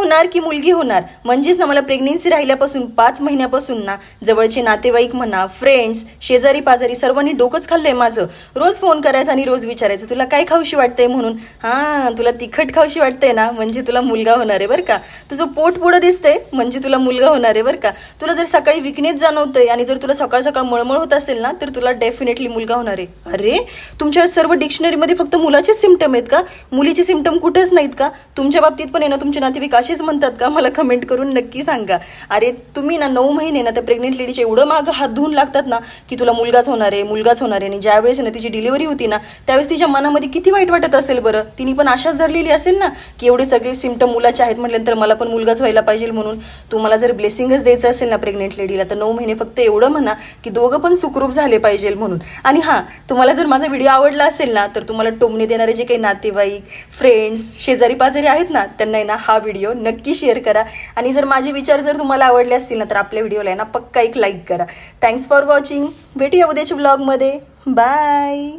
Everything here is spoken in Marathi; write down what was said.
होणार की मुलगी होणार? म्हणजेच ना मला प्रेग्नेन्सी राहिल्यापासून पाच महिन्यापासून ना जवळचे नातेवाईक म्हणा फ्रेंड्स शेजारी पाजारी सर्वांनी डोकंच खाल्लंय माझं. रोज फोन करायचं आणि रोज विचारायचं तुला काय खाऊशी वाटतंय? म्हणून. हां तुला तिखट खाऊशी वाटतंय ना म्हणजे तुला मुलगा होणार आहे बरं का. तुझं पोट पुढं दिसतंय म्हणजे तुला मुलगा होणार आहे बरं का. तुला जर सकाळी विकनेस जाणवतंय आणि जर तुला सकाळ सकाळ मळमळ होत असेल ना तर तुला डेफिनेटली मुलगा होणार आहे. अरे तुमच्या सर्व डिक्शनरीमध्ये फक्त मुलाचेच सिमटम आहेत का? मुलीचे सिमटम कुठेच नाहीत का? तुमच्या बाबतीत पण आहे ना तुमचे नातेवाईक असेच म्हणतात का? मला कमेंट करून नक्की सांगा. अरे तुम्ही ना नऊ महिने ना त्या प्रेग्नेंट लेडीचे एवढं मागं हात धुवून लागतात ना की तुला मुलगाच होणार आहे मुलगाच होणार आहे. आणि ज्यावेळेस ना तिची डिलिव्हरी होती ना त्यावेळेस तिच्या मनामध्ये किती वाईट वाटत असेल बरं? तिने पण आशाच धरलेली असेल ना की एवढे सगळे सिमटम मुलाचे आहेत म्हटल्यानंतर मला पण मुलगाच व्हायला पाहिजे म्हणून तुम्हाला जर ब्लेसिंगच द्यायचं असेल ना प्रेग्नेंट लेडीला तर नऊ महिने फक्त एवढं म्हणा की दोघं पण सुखरूप झाले पाहिजे म्हणून. आणि हां तुम्हाला जर माझा व्हिडिओ आवडला असेल ना तर तुम्हाला टोमणे देणारे जे काही नातेवाईक फ्रेंड्स शेजारी पाजारी आहेत ना त्यांना आहे ना हा व्हिडिओ नक्की शेअर करा. आणि जर माझे विचार जर तुम्हाला आवडले असतील ना तर आपल्या व्हिडिओला आहे ना पक्का एक लाईक करा. थँक्स फॉर वॉचिंग भेटूया उद्याच्या ब्लॉगमध्ये बाय